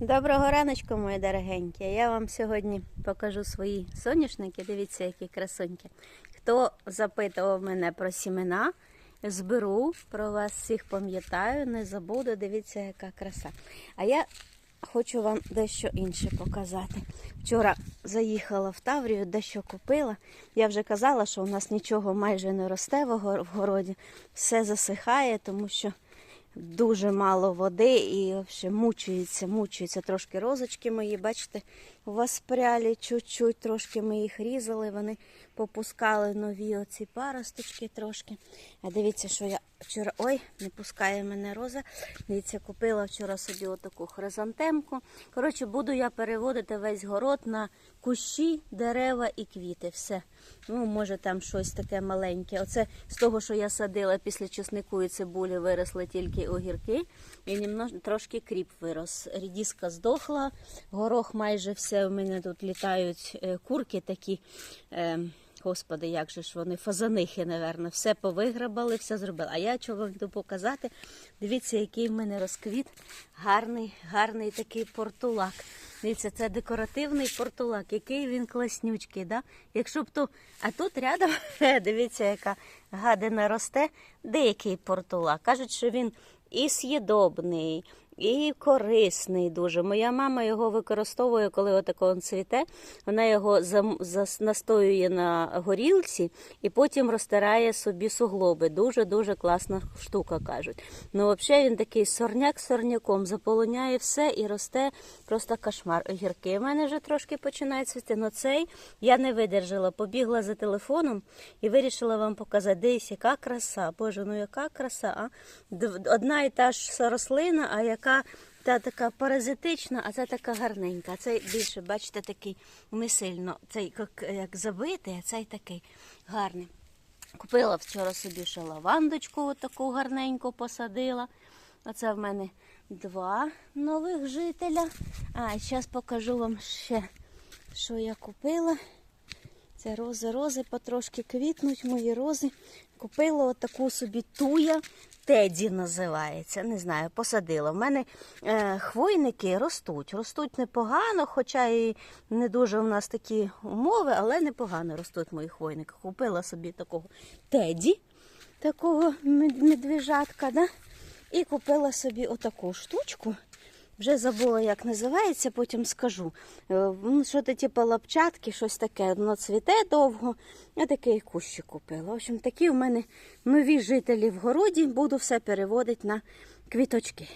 Доброго раночку, мої дорогенькі. Я вам сьогодні покажу свої соняшники. Дивіться, які красуньки. Хто запитував мене про сімена, зберу про вас всіх пам'ятаю, не забуду. Дивіться, яка краса. А я хочу вам дещо інше показати. Вчора заїхала в Таврію, дещо купила. Я вже казала, що у нас нічого майже не росте в городі. Все засихає, тому що дуже мало води і взагалі мучується, мучується трошки розочки мої. Бачите, прялі чуть-чуть, трошки ми їх різали, вони попускали нові оці паросточки трошки. А дивіться, що я вчора. Ой, не пускає мене роза. Дивіться, купила вчора собі отаку хризантемку. Коротше, буду я переводити весь город на кущі, дерева і квіти. Все. Ну, може, там щось таке маленьке. Оце з того, що я садила після чеснику і цибулі, виросли тільки огірки. І немнож, трошки кріп вирос. Рідіска здохла, горох майже все. У мене тут літають е, курки такі. Е, Господи, як же ж вони, фазанихи, напевно, все повиграбали, все зробили. А я чого вам йду показати? Дивіться, який в мене розквіт. Гарний, гарний такий портулак. Дивіться, це декоративний портулак, який він класнючкий. Да? Якщо б то. А тут рядом, дивіться, яка гадина росте, деякий портулак. Кажуть, що він і съєдобний, і корисний дуже. Моя мама його використовує, коли отако він цвіте. Вона його настоює на горілці і потім розтирає собі суглоби. Дуже-дуже класна штука, кажуть. Ну, взагалі він такий сорняк сорняком, заполоняє все і росте просто кошмар. Огірки в мене вже трошки починають цвісти. Ну цей я не видержала, побігла за телефоном і вирішила вам показати. Дивись, яка краса. Боже, ну яка краса. А? Одна і та ж рослина, а яка та така паразитична, а це така гарненька. Цей більше, бачите, такий не сильно. Цей як, як забитий, а цей такий гарний. Купила вчора собі ще лавандочку, таку гарненьку посадила. Оце в мене два нових жителя. А, зараз покажу вам ще, що я купила. Це рози, рози потрошки квітнуть, мої рози. Купила отаку собі туя. Теді називається. Не знаю, посадила. В мене е, хвойники ростуть. Ростуть непогано, хоча і не дуже у нас такі умови, але непогано ростуть мої хвойники. Купила собі такого теді, такого медвіжатка, да? і купила собі отаку штучку. Вже забула, як називається, потім скажу. Е, ну, Що то типу лапчатки, щось таке. Воно цвіте довго. Я такий кущі купила. В общем, такі у мене нові жителі в городі. Буду все переводити на квіточки.